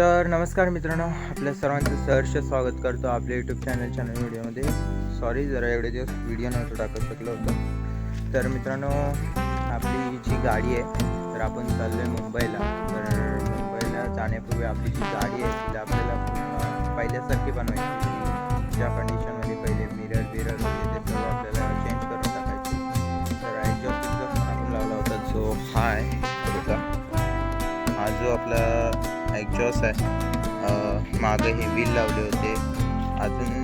तर नमस्कार मित्रांनो आपल्या सर्वांचं सहर्ष स्वागत करतो आपल्या यूट्यूब चॅनलच्या चॅनल व्हिडिओमध्ये सॉरी जरा एवढे दिवस व्हिडिओ नव्हतं टाकत शकलो होतो. तर मित्रांनो आपली जी गाडी आहे तर आपण चाललो आहे मुंबईला. तर मुंबईला जाण्यापूर्वी आपली जी गाडी आहे तिला आपल्याला पहिल्यासारखी बनवायची ज्या कंडिशनमध्ये पहिले मिरर बिरर होते ते सर्व आपल्याला चेंज करून टाकायचे. तर ॲडजस्ट आपण लावला होता जो हा आहे हा जो आपला एक्झॉस्ट आहे. मागं हे व्हील लावले होते. अजून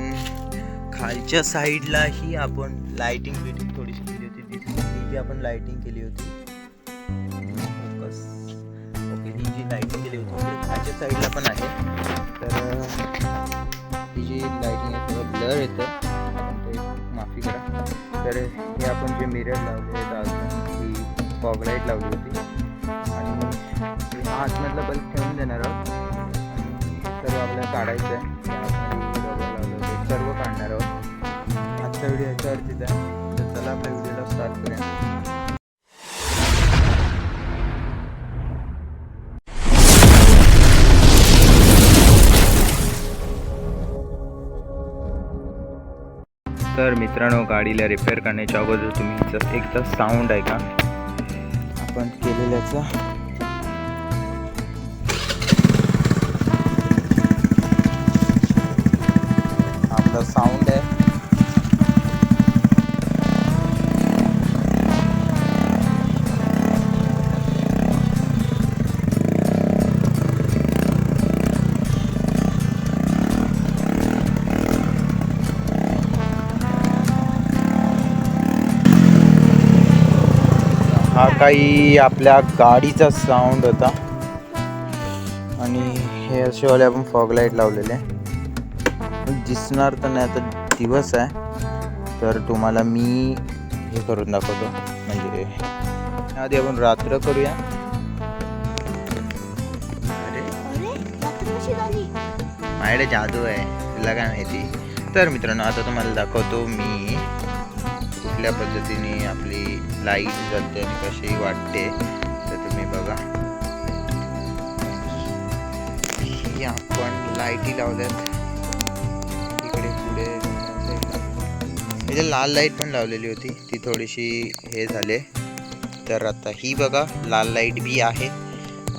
खालच्या साईडलाही आपण लाइटिंग बिटिंग थोडीशी केली होती. ती जी आपण लाइटिंग केली होती. फोकस ओके ही जी लाइटिंग केली होती ती खालच्या साईडला पण आहे. तर ही जी लाइटिंग आहे थोडं ब्लर येतं. ते माफी करा. तर हे आपण जे मिरर लावले होते अजून ही फॉग लाइट लावली होती. आतमधला बल्ब ठेवून देणार आहोत. सर्व आपल्याला काढायचं आहे. सर्व काढणार आहोत आजचा व्हिडिओ याच्यावरतीच आहे. तर चला आपल्या व्हिडिओला स्टार्ट करूया. तर मित्रांनो गाडीला रिपेअर करण्याच्या अगोदर तुम्ही एकदा साऊंड ऐका. आपण केलेल्याचा काही आपल्या गाडीचा साऊंड होता. आणि हे असेवाले आपण फॉग लाइट लावलेले दिसणार तर नाही आता दिवस आहे. तर तुम्हाला मी हे करून दाखवतो. म्हणजे आधी आपण रात्र करूया. माझ्याकडे जादू आहे तुला काय माहिती? तर मित्रांनो आता तुम्हाला दाखवतो मी कुठल्या पद्धतीने आपली लाइट जाते आणि कशी वाटते. तर तुम्ही बघा. ही आपण लाईटी लावल्यात. इकडे पुढे. इथे लाल लाइट पण लावलेली होती. ती थोडीशी हे झाले. तर आता ही बघा लाल लाइट बी आहे.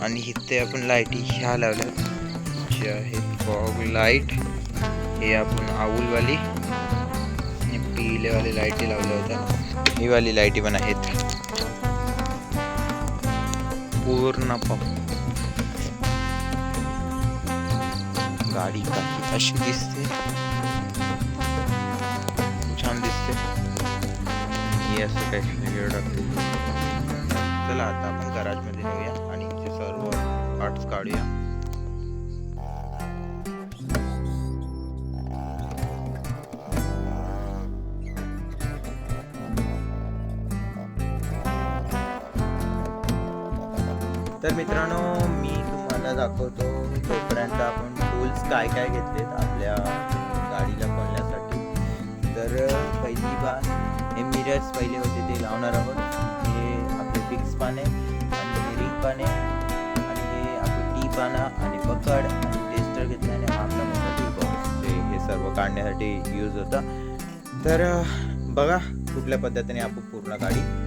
आणि इथे आपण लाईटी ह्या लावल्यात. जे आहेत फॉग लाइट हे आपण आऊलवाली. पिलेवाली लाईटी लावल्या होत्या ही वाली लाईटी पण आहेत. पूर्ण प- गाडी काही अशी दिसते. छान दिसते. हे असं काही टाकते. चला आता आपण गराजमध्ये नेऊया आणि सर्व पार्ट्स काढूया. तर मित्रांनो मी तुम्हाला दाखवतो तोपर्यंत आपण टूल्स काय काय घेतलेत आपल्या गाडीला खोलण्यासाठी. तर पहिली बार हे मिरर्स पहिले होते ते लावणार आहोत. हे आपले फिक्स पाने आणि रिंग पाने आणि हे आपलं टी पाना आणि पकड आणि टेस्टर घेतल्याने आणि आपला मोठा टी बॉक्स ते हे सर्व काढण्यासाठी यूज होता. तर बघा कुठल्या पद्धतीने आपण पूर्ण गाडी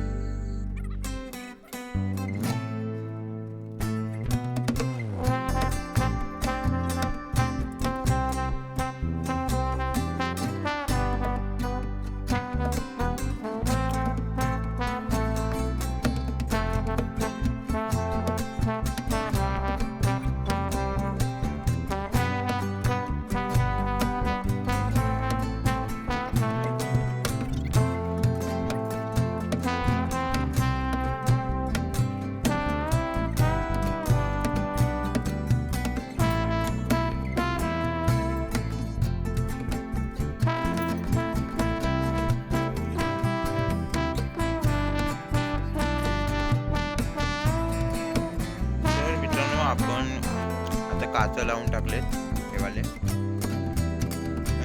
काच लावून टाकलेत. हे वाले.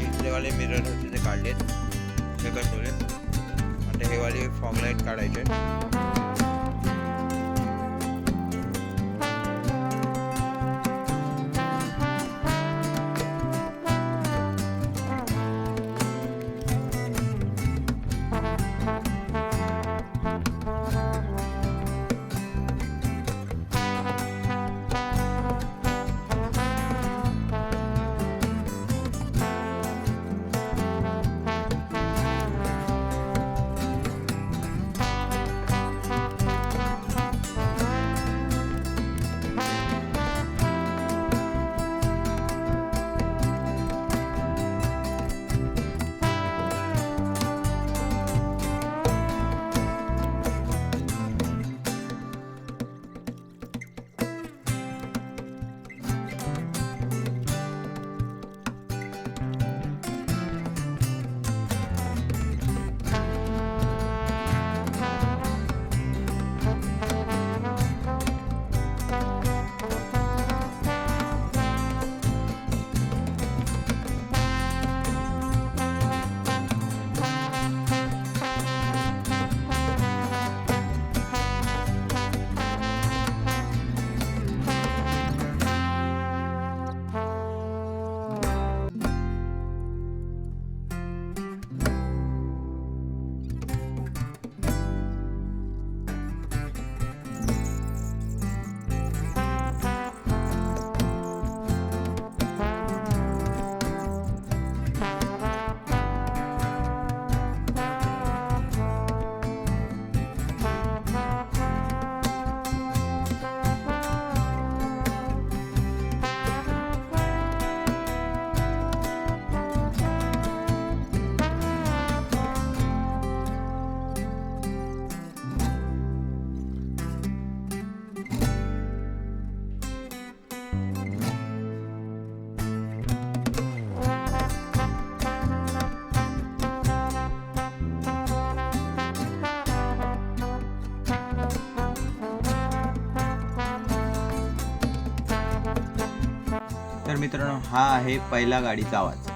इथले वाले मिरर होते ते काढलेत. ते कटवले आता हे वाले फॉग लाइट काढायचे. मित्रांनो हा आहे पहिला गाडीचा आवाज.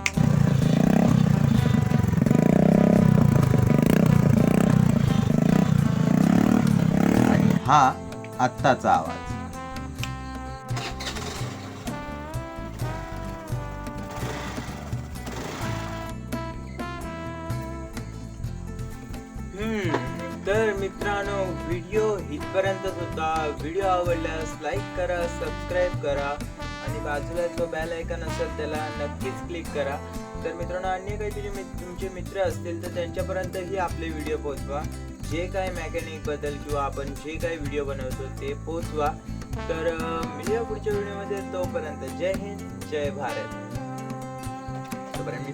आणि हा आत्ताचा आवाज. हम्म, तर मित्रांनो व्हिडिओ इथपर्यंतच होता. व्हिडिओ आवडल्यास लाईक करा सबस्क्राईब करा. आणि बाजूला जो बेल आयकन असेल त्याला नक्कीच क्लिक करा. तर मित्रांनो अन्य काही तुझे तुमचे मित्र असतील तर त्यांच्यापर्यंतही आपले व्हिडिओ पोहोचवा. जे काय मेकॅनिकबद्दल किंवा आपण जे काही व्हिडिओ बनवतो ते पोहोचवा. तर मिळूया पुढच्या व्हिडिओमध्ये तोपर्यंत जय हिंद जय भारत. तोपर्यंत मी